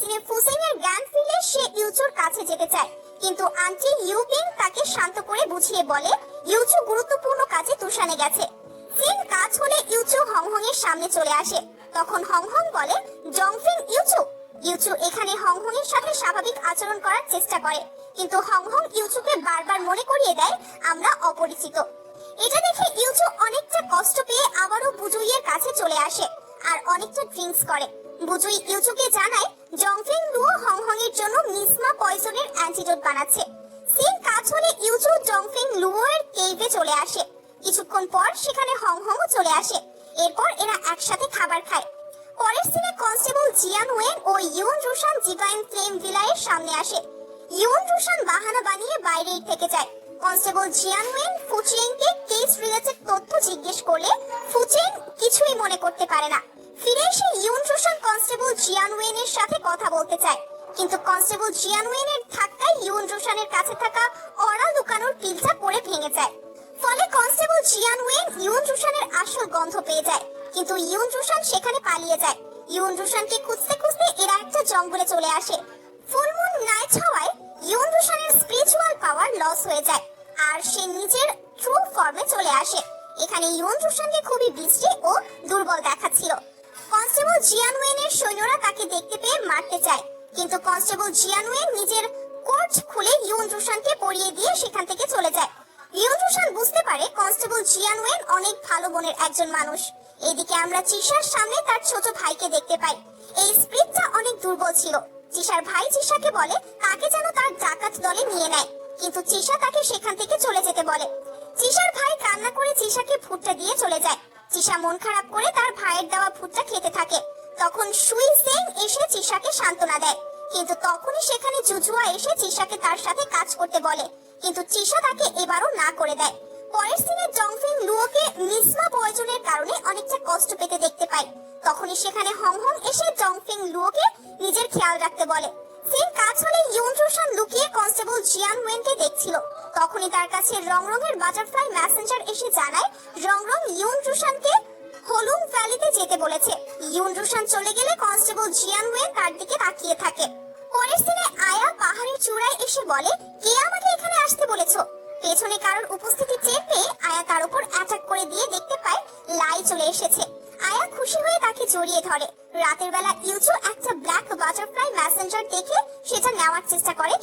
সিনে ফুসেং এর জ্ঞান ফিরলে সে ইউচুর কাছে যেতে চায়। কিন্তু আন্টি ইউবিং তাকে শান্ত করে বুঝিয়ে বলে, ইউচু গুরুত্বপূর্ণ কাজে তুষানে গেছে। সিন কাজ হলে ইউচু হংহং এর সামনে চলে আসে। তখন হংহং বলে, জংফিং, ইউচু! ইউচু এখানে হংহং এর সাথে স্বাভাবিক আচরণ করার চেষ্টা করে। কিন্তু হংহং ইউচুকে বারবার মনে করিয়ে দেয়, আমরা অপরিচিত। এটা দেখে ইউচু অনেকটা কষ্ট পেয়ে আবারও বুজুইয়ের কাছে চলে আসে আর অনেকটা ড্রিঙ্কস করে। বুজুই ইউচুকে জানায় জংফিং লুও হংহং এর জন্য মিসমা পয়জনের অ্যান্টিডোট বানাচ্ছে। সিন কাজ হলে ইউচু জংফিং লুও এর কেভে চলে আসে। কিছুক্ষণ পর সেখানে হংহংও চলে আসে। এরপর এরা একসাথে খাবার খায়। পরের সিনে কনস্টেবল জিয়ান ওয়েন ও ইউন রুশান জিগাইন ফ্লেম ভিলায়ের সামনে আসে। ইউন রুশান বাহানা বানিয়ে বাইরেই থেকে যায়। Constable Jian when ফুচিয়েংকে case related তথ্য জিজ্ঞেস করলে ফুচিয়েং কিছুই মনে করতে পারে না। ফিরে এসে ইউন কনস্টেবল জিয়ান ওয়েনের সাথে কথা বলতে চায়। কিন্তু কনস্টেবল জিয়ান ওয়েনের ধাক্কায় ইউন রুশানের কাছে থাকা অরা লুকানোর পিলটা পড়ে ভেঙে যায়। ফলে কনস্টেবল জিয়ান ওয়েন ইউন রুশানের আসল গন্ধ পেয়ে যায়। কিন্তু ইউন রুশান সেখানে পালিয়ে যায়। ইউন রুশানকে খুঁজতে খুঁজতে এরা একটা জঙ্গলে চলে আসে। ফুলমুন নাইট হওয়ায় ইউন রুশানের স্পিরিচুয়াল পাওয়ার লস হয়ে যায় আর সে নিজের ট্রু ফর্মে চলে আসে। এখানে ইউন রুশানকে খুবই বৃষ্টি ও দুর্বল দেখাচ্ছিল। কনস্টেবল জিয়ান ওয়েনের সৈন্যরা তাকে দেখতে পেয়ে মারতে চায়। কিন্তু কনস্টেবল জিয়ান ওয়েন নিজের কোট খুলে ইউন রুশানকে পরিয়ে দিয়ে সেখান থেকে চলে যায়। ইউন রুশান বুঝতে পারে কনস্টেবল জিয়ান ওয়েন অনেক ভালো মনের একজন মানুষ। এদিকে আমরা চিশার সামনে তার ছোট ভাইকে দেখতে পাই। এই স্প্রিটটা অনেক দুর্বল ছিল। চিশার ভাই চিশাকে বলে, তাকে যেন তার ডাকাত দলে নিয়ে নেয়। কিন্তু চিশা তাকে সেখান থেকে চলে যেতে বলে। চিশার ভাই কান্না করে চিশাকে ভুট্টা দিয়ে চলে যায়। চিশা মন খারাপ করে তার ভাইয়ের দেওয়া ভুট্টা খেতে থাকে। তখন সুই সেং এসে চিশাকে সান্ত্বনা দেয়। কিন্তু তখনই সেখানে জুজুয়া এসে চিশাকে তার সাথে কাজ করতে বলে। কিন্তু চিশা তাকে এবারও না করে দেয়। পরের সিনে জংফিং লুওকে মিসমা প্রয়োজনের কারণে অনেকটা কষ্ট পেতে দেখতে পাই তখনই সেখানে হং হং এসে জংফিং লুওকে নিজের খেয়াল রাখতে বলে। সিন কাজ হলে ইউন রোশান লুকিয়ে কনস্টেবল জিয়ান ওয়েনকে দেখছিল। তখনই তার কাছে রং রঙের বাটারফ্লাই মেসেঞ্জার এসে জানায় রং রং ইউন রুশানকে হলুম ভ্যালিতে যেতে বলেছে। ইউন রুশান চলে গেলে কনস্টেবল জিয়ান ওয়েন তার দিকে তাকিয়ে থাকে। পরের দিনে আয়া পাহাড়ের চূড়ায় এসে বলে, কে আমাকে এখানে আসতে বলেছ? পেছনে কারোর উপস্থিতি টের পেয়ে আয়া তার উপর অ্যাটাক করে দিয়ে দেখতে পায়, লাই চলে এসেছে। আয়া খুশি হয়ে তাকে জড়িয়ে ধরে। রাতের বেলা ইউচু একটা ব্ল্যাক বাটারফ্লাই মেসেঞ্জার দেখে সেটা নেওয়ার চেষ্টা করে।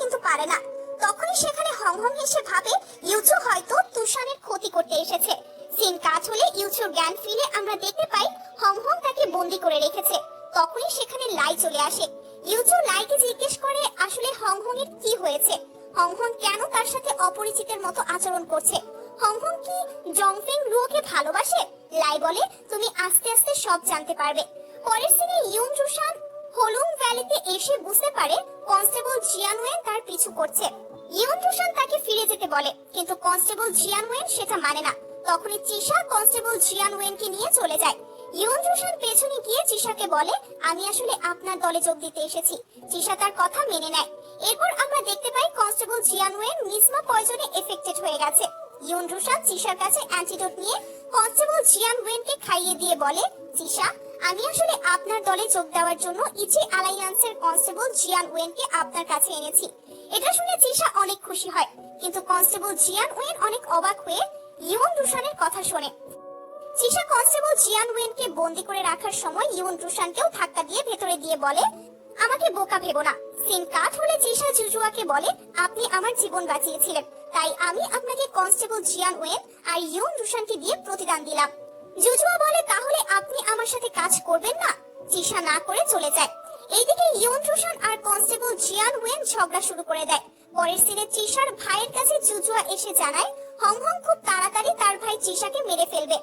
তার পিছু করছে। ইউন রুশান তাকে ফিরে যেতে বলে, কিন্তু কনস্টেবল জিয়ানওয়েন সেটা মানে না। তখনই চিশা কনস্টেবল জিয়ানওয়েনকে নিয়ে চলে যায়। পেছনে গিয়ে চিশাকে বলে, আমি আসলে আপনার দলে যোগ দিতে এসেছি। চিশা তার কথা মেনে নেয়। এরপর আমরা দেখতে পাই কনস্টেবল জিয়ানওয়েন মিসমা পয়জনে এফেক্টেড হয়ে গেছে। চিশার কাছে অ্যান্টিডোট নিয়ে কনস্টেবল জিয়ান ওয়েনকে খাইয়ে দিয়ে বলে, চিশা, আমি আসলে আপনার দলে যোগ দেওয়ার জন্য ইচি অ্যালায়েন্সের কনস্টেবল জিয়ান ওয়েনকে আপনার কাছে এনেছি। এটা শুনে চিশা অনেক খুশি হয়। কিন্তু কনস্টেবল জিয়ান ওয়েন অনেক অবাক হয়ে ইউন রুশানের কথা শোনে। চিশা কনস্টেবল জিয়ান ওয়েনকে বন্দি করে রাখার সময় ইউন রুশানকেও ধাক্কা দিয়ে ভেতরে দিয়ে বলে, আমাকে বোকা ভেবো না। সিন কাঠ হলে চিশা জুজুয়াকে বলে, আপনি আমার জীবন বাঁচিয়েছিলেন, তাই আমি আপনাকে constable Jian when R Yoon রুশানকে দিয়ে প্রতিদান দিলাম। জুজুয়া বলে, তাহলে আপনি আমার সাথে কাজ করবেন না? চিশা না করে চলে যায়। এইদিকে ইউন রুশান আর কনস্টেবল জিয়ান ওয়েন ঝগড়া শুরু করে দেয়। পরের সিনে চিশার ভাইয়ের কাছে জুজুয়া এসে জানায় হংহং খুব তাড়াতাড়ি তার ভাই চিশাকে মেরে ফেলবে।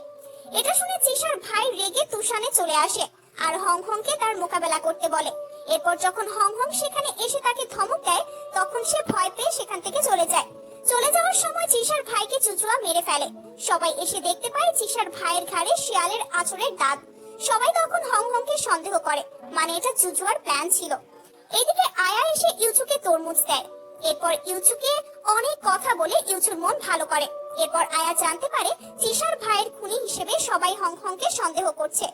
এটা শুনে চিশার ভাই রেগে তুষানে চলে আসে আর হংহংকে তার মোকাবেলা করতে বলে। এরপর যখন হংহং সেখানে এসে তাকে ধমক দেয়, তখন সে ভয় পেয়ে সেখান থেকে চলে যায়। চলে যাওয়ার সময় চিশার ভাইকে চুচুয়া মেরে ফেলে। সবাই এসে দেখতে পায় চিশার ভাইয়ের ঘাড়ে শিয়ালের আঁচড়ের দাগ। সবাই তখন হংহংকে সন্দেহ করে। মানে এটা চুচুয়ার প্ল্যান ছিল। এদিকে আয়া এসে ইউচুকে তরমুজ দেয়। এরপর ইউচুকে অনেক কথা বলে ইউচুর মন ভালো করে। এরপর আয়া জানতে পারে চিশার ভাইয়ের খুনি হিসেবে সবাই হংহংকে সন্দেহ করছে।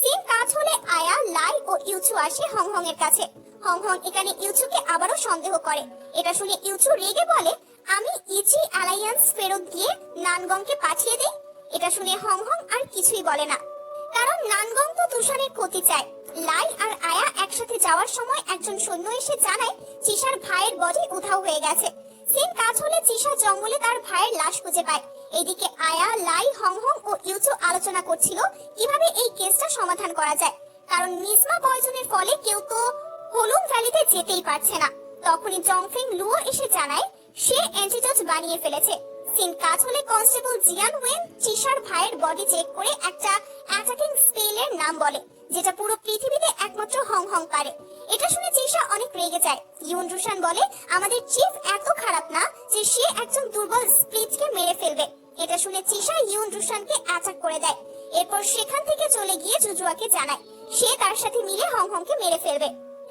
সিন কাজ হলে আয়া, লাই ও ইউচু আসে হংহং এর কাছে। হং হং এখানে ইউচুকে আবারও সন্দেহ করে। এটা শুনে ইউচু রেগে বলে, আমি ইচি অ্যালায়েন্স ফেরত দিয়ে নানগংকে পাঠিয়ে দেই? এটা শুনে হং হং আর কিছুই বলে না। কারণ নানগং তো তুষারের ক্ষতি চায় লাই আর আয়া একসাথে যাওয়ার সময় একজন সৈন্য এসে জানায়, চিশার ভাইয়ের বডি উধাও হয়ে গেছে। সিন কাজ হলে জঙ্গলে তার ভাইয়ের লাশ খুঁজে পায়। এদিকে আয়া, লাই হং হং ও ইউচু আলোচনা করছিল, কীভাবে এই কেসটা সমাধান করা যায়। কারণ মিসমা পয়জনের ফলে কেউ তো হলুম ভ্যালিতে যেতেই পারছে না। তখনই জংফিং লুও এসে জানায়, সে অ্যান্টিডোট বানিয়ে ফেলেছে। সিন কাজ হলে কনস্টেবল জিয়ান ওয়েন চিশার ভাইয়ের বডি চেক করে একটা অ্যাটাকিং স্পেলের নাম বলে, যেটা পুরো পৃথিবীতে একমাত্র হং হং পারে এটা শুনে চিশা অনেক রেগে যায়। ইউন রুশান বলে, আমাদের চিফ এত খারাপ না যে সে একজন দুর্বল স্প্লিটকে মেরে ফেলবে। এটা শুনে চিশা ইউন রুশানকে অ্যাটাক করে দেয়। এরপর সেখান থেকে চলে গিয়ে জুজুয়াকে জানায়, সে তার সাথে মিলে হং হংকে মেরে ফেলবে।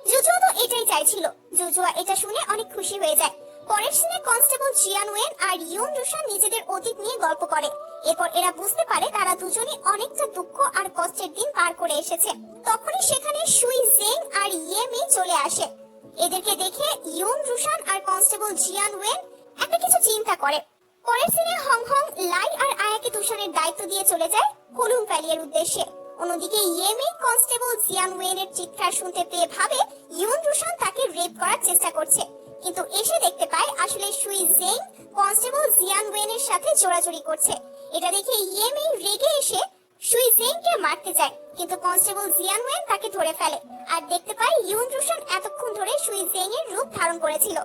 জুজুয়া তো এটাই চাইছিল। জুজুয়া এটা শুনে অনেক খুশি হয়ে যায়। পরের সিনে constable Jian when R Yoon Rushan নিজেদের অতীত নিয়ে গল্প করে। এরপর এরা বুঝতে পারে তারা দুজনই অনেকটা দুঃখ আর কষ্টের দিন পার করে এসেছে। তখনই সেখানে সুই জেং আর ইয়েমি চলে আসে। এদেরকে দেখে ইউন রুশান আর কনস্টেবল জিয়ান ওয়েন একটা কিছু চিন্তা করে। পরের সিনে হং লাই আর আয়াকে তুষারের দায়িত্ব দিয়ে চলে যায় হলুম ভ্যালির উদ্দেশ্যে। অন্যদিকে ইয়েমি কনস্টেবল জিয়ান ওয়েনের চিৎকার শুনতে পেয়ে ভাবে ইউন রুশান তাকে রেপ করার চেষ্টা করছে। কিন্তু এসে দেখতে পায় আসলে সুই জেং কনস্টেবল জিয়ান ওয়েনের সাথে জোড়াজুড়ি করছে। এটা দেখে ইয়েমি রেগে এসে সুই জেংকে মারতে যায়, কিন্তু কনস্টেবল জিয়ান ওয়েন তাকে ধরে ফেলে। আর দেখতে পায় ইউন রুশান এতক্ষণ ধরে সুই জেং এর রূপ ধারণ করেছিল।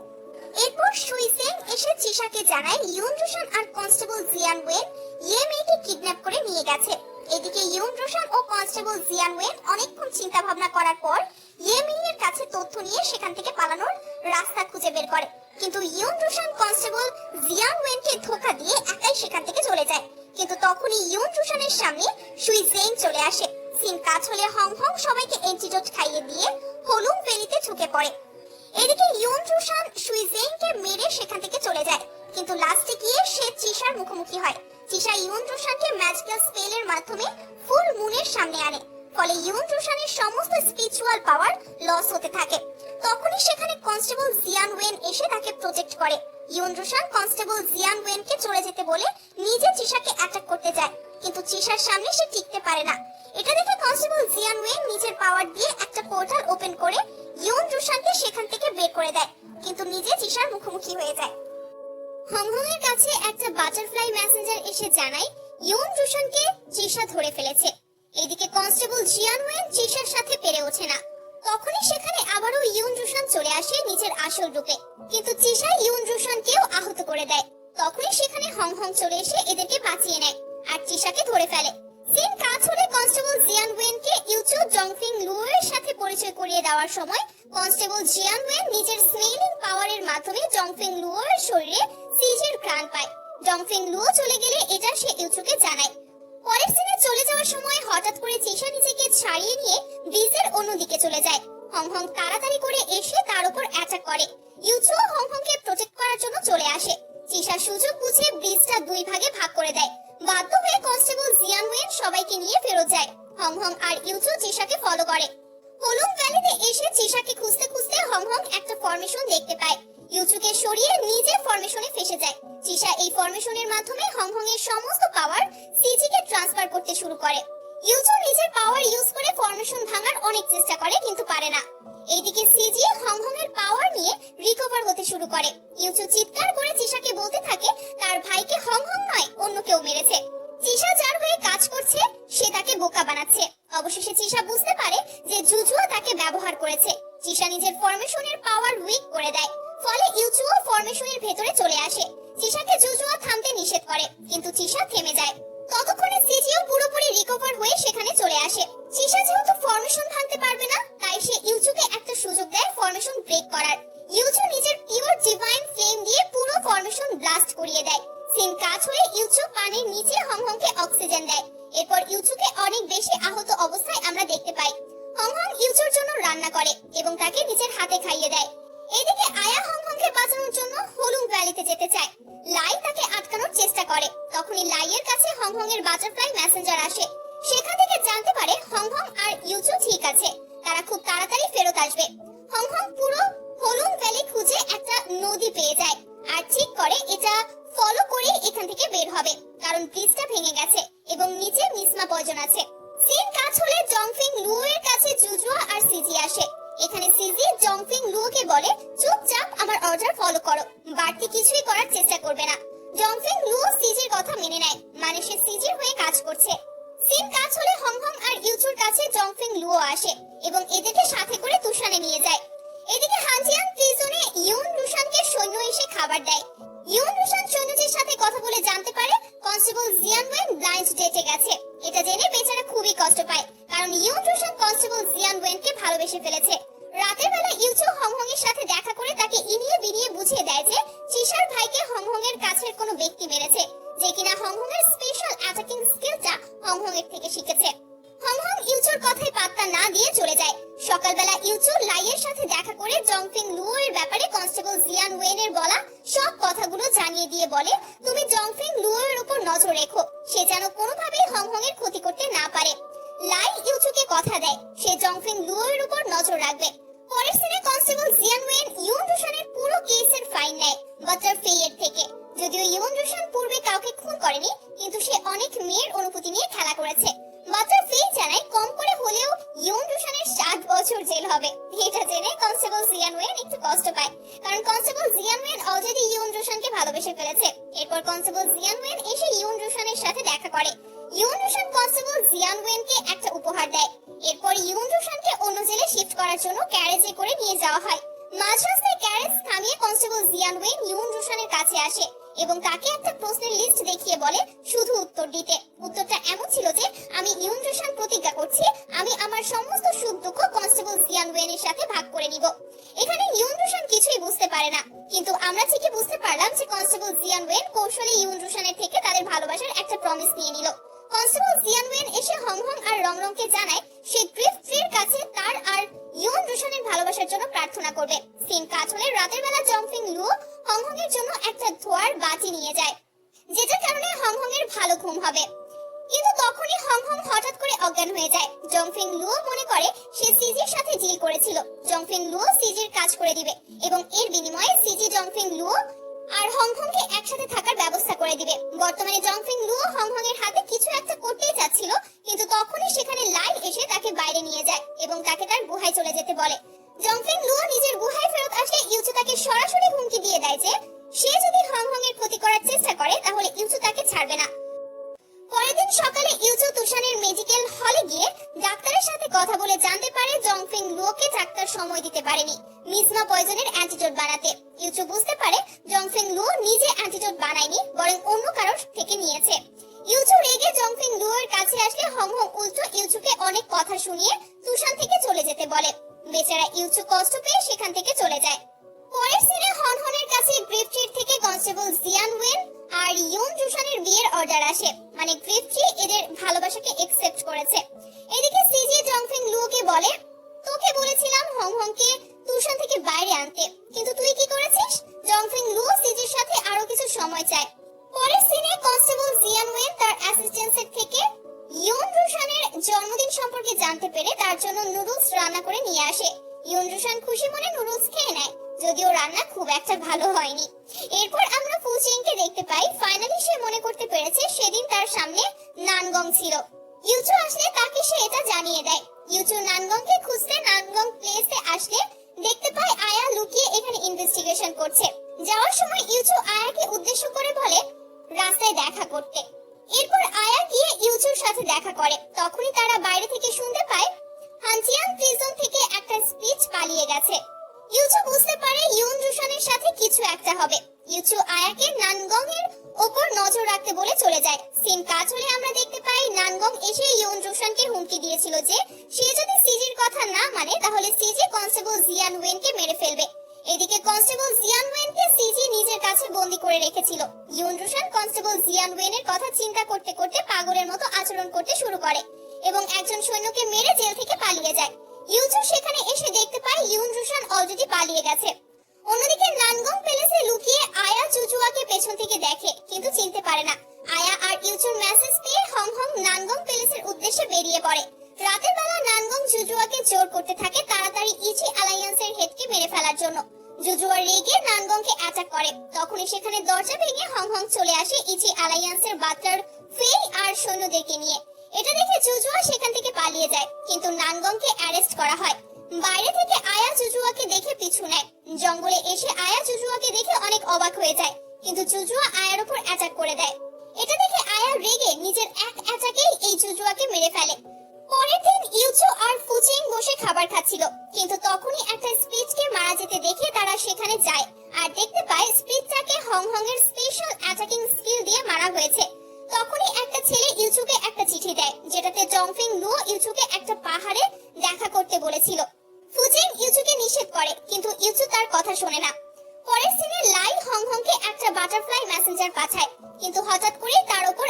এরপর সুই জেং এসে চিশাকে জানায় ইউন রুশান আর কনস্টেবল জিয়ান ওয়েন ইয়ে মেয়েকে কিডন্যাপ করে নিয়ে গেছে। এদিকে ইউন রোশন ও কনস্টেবল জিয়ান ওয়েন অনেকক্ষণ চিন্তা ভাবনা করার পর ইয়েমিনের কাছে তথ্য নিয়ে সেখান থেকে পালানোর রাস্তা খুঁজে বের করে। কিন্তু ইউন রোশন কনস্টেবল জিয়ান ওয়েনকে ধোকা দিয়ে একাই সেখান থেকে চলে যায়। কিন্তু তখনই ইউন রোশনের সামনে সুই জেং চলে আসে। সিন কাজ হলে হং হং সবাইকে এন্টিডোট খাইয়ে দিয়ে হলুম ভ্যালিতে ঢুকে পড়ে। এদিকে ইউন রুশান সুইজেংকে মেরে সেখান থেকে চলে যায়। কিন্তু লাস্টে গিয়ে সে চিশার মুখোমুখি হয়। চিশা ইউন রুশানকে ম্যাজিক্যাল স্পেলের মাধ্যমে ফুল মুনের সামনে আনে। ফলে ইউন রুশানের সমস্ত স্পিরিচুয়াল পাওয়ার লস হতে থাকে। তখনই সেখানে কনস্টেবল জিয়ান ওয়েন এসে তাকে প্রোটেক্ট করে। ইউন রুশান কনস্টেবল জিয়ান ওয়েনকে চলে যেতে বলে নিজে চিশাকে অ্যাটাক করতে যায়। কিন্তু চিশার সামনে সে টিকতে পারে না। এটা দেখে কনস্টেবল জিয়ান ওয়েন নিজের পাওয়ার দিয়ে একটা পোর্টাল ওপেন করে ইউন রুশানকে সেখান থেকে বের করে দেয়। কিন্তু নিজে চিশার মুখোমুখি হয়ে যায়। হংহংয়ের কাছে একটা বাটারফ্লাই মেসেঞ্জার এসে জানায় ইউন রুশানকে চিশা ধরে ফেলেছে। এদিকে কনস্টেবল জিয়ান ওয়েন চিশার সাথে পেরে ওঠে না। তখনই সেখানে আবারও ইউন রুশান চলে আসে নিজের আসল রূপে। কিন্তু চিশা ইউন রুশানকেও আহত করে দেয়। তখনই সেখানে হং হং চলে এসে এদেরকে বাঁচিয়ে নেয় আর চিশাকে ধরে ফেলে। সিন কাজ হলে কনস্টেবল জিয়ান ওয়েনকে ইউচু জংফিং লুয়ের সাথে পরিচয় করিয়ে দেওয়ার সময় কনস্টেবল জিয়ান ওয়েন নিজের স্মেলিং পাওয়ারের মাধ্যমে জংফিং লুয়ের শরীরে সিজের ঘ্রাণ পায়। জংফিং লুও চলে গেলে এটা সে ইউচুকে জানায়। পরের সিনে চলে যাওয়ার সময় হঠাৎ করে চিশা নিজেকে ছাড়িয়ে নিয়ে ব্রিজের অন্যদিকে চলে যায়। হং হং তাড়াতাড়ি করে এসে তার উপর অ্যাটাক করে। ইউচু হং হংকে প্রোটেক্ট করার জন্য চলে আসে। চিশা সুযোগ বুঝে ব্রিজটা দুই ভাগে ভাগ করে দেয়। বাধ্য হয়ে কনস্টেবল জিয়ান ওয়েন সবাইকে নিয়ে ফেরত যায়। হং হং আর ইউচু চিশাকে ফলো করে। হলুম ভ্যালিতে এসে চিশাকে খুঁজতে খুঁজতে হং হং একটা ফরমেশন দেখতে পায়। ইউচুকে সরিয়ে নিজে ফরমেশনে ফেসে যায়। চিশা এই ফরমেশনের মাধ্যমে হং হং এর সমস্ত পাওয়ার সিজিকে ট্রান্সফার করতে শুরু করে। ইউচু নিজের পাওয়ার ইউজ করে ফরমেশন ভাঙার অনেক চেষ্টা করে, কিন্তু পারে না। এইদিকে সিজি হং হং এর পাওয়ার নিয়ে রিকভার হতে শুরু করে। ইউচু চিৎকার করে চিশাকে বলতে থাকে, তার ভাইকে হং হং নয়, অন্য কেউ মেরেছে। চিশা যার হয়ে কাজ করছে, সে তাকে বোকা বানাচ্ছে। অবশেষে চিশা বুঝতে পারে যে জুজুয়া তাকে ব্যবহার করেছে। চিশা নিজের ফরমেশনের পাওয়ার উইক করে দেয়। ফলে ইউচুও ফরমেশনের ভেতরে চলে আসে। চিশাকে জুজুয়া থামতে নিষেধ করে, কিন্তু চিশা থেমে যায়। ততক্ষণে সিজিও পুরোপুরি রিকভার হয়ে সেখানে চলে আসে। চিশা যেহেতু ফরমেশন ভাঙতে পারবে না, তাই সে ইউচুকে একটা সুযোগ দেয় ফরমেশন ব্রেক করার। ইউচু নিজের পিওর ডিভাইন ফ্লেম দিয়ে পুরো ফরমেশন ব্লাস্ট করিয়ে দেয়। সিন কাজ হয়ে ইউচু পানির নিচে হংহংকে অক্সিজেন দেয়। এরপর ইউচুকে অনেক বেশি আহত অবস্থায় আমরা দেখতে পাই। হংহং ইউচুর জন্য রান্না করে এবং তাকে নিজের হাতে খাইয়ে দেয়। এদিকে আয়া হংকংকে বাঁচানোর জন্য হলুম ভ্যালিতে যেতে চায়। লাই তাকে আটকানোর চেষ্টা করে। তখনই লাইয়ের কাছে হংহং এর বাটারফ্লাই কাছে জংফিং লুও আসে এবং এদেরকে সাথে করে তুষানে নিয়ে যায়। এদিকে হানজিয়াং প্রিজনে ইউন রুশানকে সৈন্য এসে খাবার দেয়। ইউন রুশান সৈন্যদের সাথে কথা বলে জানতে পারে কনস্টেবল জিয়ান ওয়েন ব্লাইন্ড ডেটে গেছে। এটা জেনে বেচারা খুবই কষ্ট পায়, কারণ ইউন রুশান কনস্টেবল জিয়ান ওয়েনকে ভালোবেসে ফেলেছে। রাতের বেলা ইউচু হংহং এর সাথে দেখা করে তাকে ইনিয়ে বিনিয়ে বুঝিয়ে দেয় যে চিশার ভাইকে হংহং এর কাছের কোনো ব্যক্তি মেরেছে, যে কিনা হংহং এর স্পেশাল অ্যাটাকিং স্কিলটা হংহং এর থেকে শিখেছে। সকালবেলা ইউচু লাইয়ের সাথে দেখা করে জংফিং লুও এর ব্যাপারে কনস্টেবল জিয়ান ওয়েনের বলা সব কথাগুলো জানিয়ে দিয়ে বলে, তুমি জংফিং লুও এর উপর নজর রেখো। সে যেন কোনোভাবেই হংহং এর ক্ষতি করতে না পারে। লাই ইউচুকে কথা দেয়, সে জংফিং লুও এর উপর নজর রাখবে। পরের সিনে কনস্টেবল জিয়ান ওয়েন ইউন রুশানের পুরো কেসের ফাইন নেয় বাটার ফেয়ের থেকে। যদিও ইউন রুশান পূর্বে কাউকে খুন করেনি, কিন্তু সে অনেক মেয়ের অনুভূতি নিয়ে খেলা করেছে। বাটার ফে জানায় কম করে হলেও ইউন রুশানের সাত বছর জেল হবে। এটা জেনে কনস্টেবল জিয়ান ওয়েন একটু কষ্ট পায়। কারণ constable Jian when already Yoon রুশানকে ভালোবেসে ফেলেছে। এরপর কনস্টেবল জিয়ান ওয়েন এসে ইউন রুশানের সাথে দেখা করে। ইউন রুশান কনস্টেবল জিয়ান ওয়েনকে একটা উপহার দেয়। এরপর ইউন রুশানকে অন্য জেলে শিফট করার জন্য ক্যারেজে করে নিয়ে যাওয়া হয়। মাঝ রাস্তায় ক্যারেজ থামিয়ে কনস্টেবল জিয়ান ওয়েন ইউন রুশানের কাছে আসে। এবং তাকে একটা প্রশ্নের লিস্ট দেখিয়ে বলে, শুধু উত্তর দিতে। উত্তরটা এমন ছিল যে, আমি ইউন প্রতিজ্ঞা করছি, আমি আমার সমস্ত সুখ দুঃখ কনস্টেবল জিয়ান ওয়েনের সাথে ভাগ করে নিব। এখানে ইউন কিছুই বুঝতে পারে না, কিন্তু আমরা ঠিকই বুঝতে পারলাম যে কনস্টেবল জিয়ান ওয়েন কৌশলে ইউন থেকে তাদের ভালোবাসার একটা প্রমিস নিয়ে নিল। কনস্টেবল জিয়ান ওয়েন এসে হংহং আর রংরংকে জানায়, সে গ্রিফ ট্রির কাছে তার আর রুশানের ভালোবাসার জন্য প্রার্থনা করবে। সিন কাজ হলে রাতের বেলা জংফিং লুও হংহং এর জন্য একটা ধোয়ার বাতি নিয়ে যায়, যেটার কারণে হংহং এর ভালো ঘুম হবে। কিন্তু তখনই হংহং হঠাৎ করে অজ্ঞান হয়ে যায়। জংফিং লুও মনে করে সে সিজির সাথে ডিল করেছিল। জংফিং লুও সিজির কাজ করে দিবে এবং এর বিনিময়ে সিজি, জংফিং লুও আর হংকংকে একসাথে থাকার ব্যবস্থা করে দিবে। বর্তমানে জংফিং লুও হংকং এর হাতে কিছু একটা করতেই চাচ্ছিল, কিন্তু তখনই সেখানে লাই এসে তাকে বাইরে নিয়ে যায় এবং তাকে তার গুহায় চলে যেতে বলে। জংফিং লুও নিজের গুহায় ফেরত আসলে ইউচু তাকে হুমকি দিয়ে যে, সে যদি হংকং এর ক্ষতি করার চেষ্টা করে, তাহলে ইউসু তাকে ছাড়বে না। পরের দিন সকালে ইউচু তুষানের মেডিকেল হলে গিয়ে ডাক্তারের সাথে কথা বলে জানতে পারে জংফিং লুওকে ডাক্তার সময় দিতে পারেনি। মিসমা পয়জনের অ্যান্টিডোট বানাতে। ইউচু বুঝতে পারে জংফিং লুও নিজে অ্যান্টিডোট বানায়নি, বরং অন্য কারোর থেকে নিয়েছে। ইউচু রেগে জংফিং লুওর কাছে আসলে হংহং উল্টো ইউচুকে অনেক কথা শুনিয়ে তুষান থেকে চলে যেতে বলে। বেচারা ইউচু কষ্ট পেয়ে সেখান থেকে চলে যায়। পরের সিনে হনহনের কাছে গ্রিফট্রির থেকে constable Jian when R Yoon জুশানের বিয়ের অর্ডার আসে। মানে গ্রিফট্রি এদের ভালোবাসাকে একসেপ্ট করেছে। এদিকে সিজি জংফিং লুকে বলে, তোকে বলেছিলাম হংহংকে তুষান থেকে বাইরে আনতে। কিন্তু তুই কি করেছিস? জংফিং লু সিজির সাথে আরও কিছু সময় চায়। পরের সিনে কনস্টেবল জিয়ান ওয়েন তার অ্যাসিস্ট্যান্সের থেকে ইউন রুশানের জন্মদিন সম্পর্কে জানতে পেরে তার জন্য নুডলস রান্না করে নিয়ে আসে। ইউন রুশান খুশি মনে নুডলস খেয়ে নেয়। যদিও রান্না খুব একটা ভালো হয়নি। এরপর আমরা ফুচিংকে দেখতে পাই। ফাইনালি সে মনে করতে পেরেছে সেদিন তার সামনে নানগং ছিল। ইউচু আসলে তাকে সে এটা জানিয়ে দেয়। ইউচু নানগংকে খুঁজতে নানগং প্লেসে আসলে দেখতে পায় আয়া লুকিয়ে এখানে ইনভেস্টিগেশন করছে। যাওয়ার সময় ইউচু আয়াকে উদ্দেশ্য করে বলে, রাস্তায় দেখা করতে। এরপর আয়া গিয়ে ইউচুর সাথে দেখা করে। তখনই তারা বাইরে থেকে শুনতে পায়, হানচিয়ান প্রিজন থেকে একটা স্পিচ পালিয়ে গেছে। ইউচু বুঝতে পারে ইউন রুশানের সাথে কিছু একটা হবে। ইউচু আয়াকে নানগং এর ওপর নজর রাখতে বলে চলে যায়। সিন কাজ হলে আমরা দেখতে পাই নানগং এসে ইউন রুশানকে হুমকি দিয়েছিল যে, সে যদি সিজির কথা না মানে তাহলে সিজি কনস্টেবল জিয়ান ওয়েনকে মেরে ফেলবে। এদিকে কনস্টেবল জিয়ান ওয়েনকে সিজি নিজের কাছে বন্দি করে রেখেছিল। ইউন রুশান কনস্টেবল জিয়ান ওয়েনের কথা চিন্তা করতে করতে পাগলের মতো আচরণ করতে শুরু করে এবং একজন সৈন্যকে মেরে জেল থেকে পালিয়ে যায়। ইউচু সেখানে এসে দেখতে পায় ইউন রুশান অলরেডি পালিয়ে গেছে। অন্যদিকে নানগং প্যালেসে লুকিয়ে আয়া চুচুয়াকে পেছন থেকে দেখে, কিন্তু চিনতে পারে না। আয়া আর ইউচুর মেসেজ পেয়ে হংহং নানগং প্যালেসের উদ্দেশ্যে বেরিয়ে পড়ে। রাতের বেলা নানগং জুজুয়াকে জোর করতে থাকে তাড়াতাড়ি ইচি অ্যালায়েন্সের হেডকে মেরে ফেলার জন্য। জুজুয়া রেগে নানগংকে অ্যাটাক করে। তখনই সেখানে দরজা ভেঙে হং হং চলে আসে ইচি অ্যালায়েন্সের বাটলার ফেই আর সৈন্যদেরকে নিয়ে। এটা দেখে জুজুয়া সেখান থেকে পালিয়ে যায়। কিন্তু নানগংকে অ্যারেস্ট করা হয়। বাইরে থেকে আয়া জুজুয়াকে দেখে পিছু নেয়। জঙ্গলে এসে আয়া জুজুয়াকে দেখে অনেক অবাক হয়ে যায়। কিন্তু জুজুয়া আয়ার উপর অ্যাটাক করে দেয়। এটা দেখে আয়া রেগে নিজের এক অ্যাটাকেই এই জুজুয়াকে মেরে ফেলে। পরের দিন ইউচো আর ফুচিং বসে খাবার খাচ্ছিল। কিন্তু তখনই একটা স্পিচকে মারা যেতে দেখে তারা সেখানে যায়। আর দেখতে পায় স্পিচটাকে হং হং এর স্পেশাল অ্যাটাকিং স্কিল দিয়ে মারা হয়েছে। তখনই একটা ছেলে ইউচুকে একটা চিঠি দেয়, যেটাতে জংফিং লু ইউচুকে একটা পাহাড়ে দেখা করতে বলেছিল। ফুজিং ইউচুকে নিষেধ করে, কিন্তু ইউচু তার কথা শোনে না। পরের সিনে লাই হংহংকে একটা বাটারফ্লাই মেসেঞ্জার পাঠায়, কিন্তু হঠাৎ করে তার উপর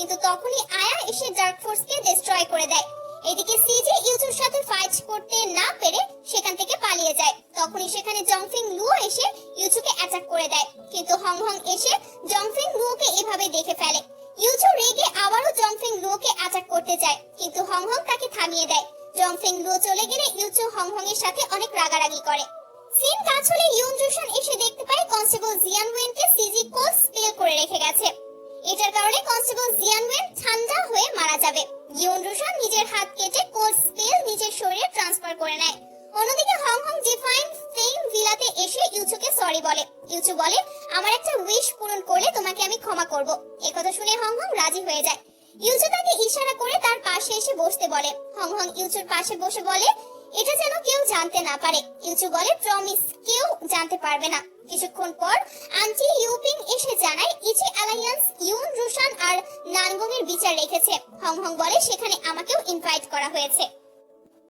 কিন্তু তখনই আয়া এসে ডার্ক ফোর্সকে ডিস্ট্রয় করে দেয়। এদিকে সিজি ইউচুর সাথে ফাইট করতে না পেরে সেখান থেকে পালিয়ে যায়। তখনই সেখানে জংফিং লু এসে ইউচুকে অ্যাটাক করে দেয়। কিন্তু হং হং এসে জংফিং লুকে এভাবে দেখে ফেলে। ইউচু রেগে আবারও জংফিং লুকে অ্যাটাক করতে যায় কিন্তু হং হং তাকে থামিয়ে দেয়। জংফিং লু চলে গেলে ইউচু হং হং এর সাথে অনেক রাগারাগি করে। সিন কাজ হলে ইউন জুশন এসে দেখতে পায় কনস্টেবল জিয়ান ওয়েনকে সিজি কোল স্পেল করে রেখে গেছে। এটার কারণে কনস্টেবল জিয়ান ওয়েন ঠান্ডা হয়ে মারা যাবে। ইউন রুশন নিজের হাত কেটে কোল স্পেল নিজের শরীরে ট্রান্সফার করে নেয়। অন্যদিকে হং হং ডিফাইন ফেম ভিলাতে এসে ইউচুকে সরি বলে। ইউচু বলে, আমার একটা উইশ পূরণ করলে তোমাকে আমি ক্ষমা করব। একথা শুনে হং হং রাজি হয়ে যায়। ইউচু তাকে ইশারা করে তার পাশে এসে বসতে বলে। হং হং ইউচুর পাশে বসে বলে এটা যেন কেউ জানতে না পারে। ইউচু বলে প্রমিস কেউ জানতে পারবে না। কিছুক্ষণ পর আন্টি ইউপিং এসে জানায় ইচি অ্যালায়েন্স ইউন, রুশান আর নানগং এর বিচার রেখেছে। হং হং বলে, সেখানে আমাকেও ইনভাইট করা হয়েছে।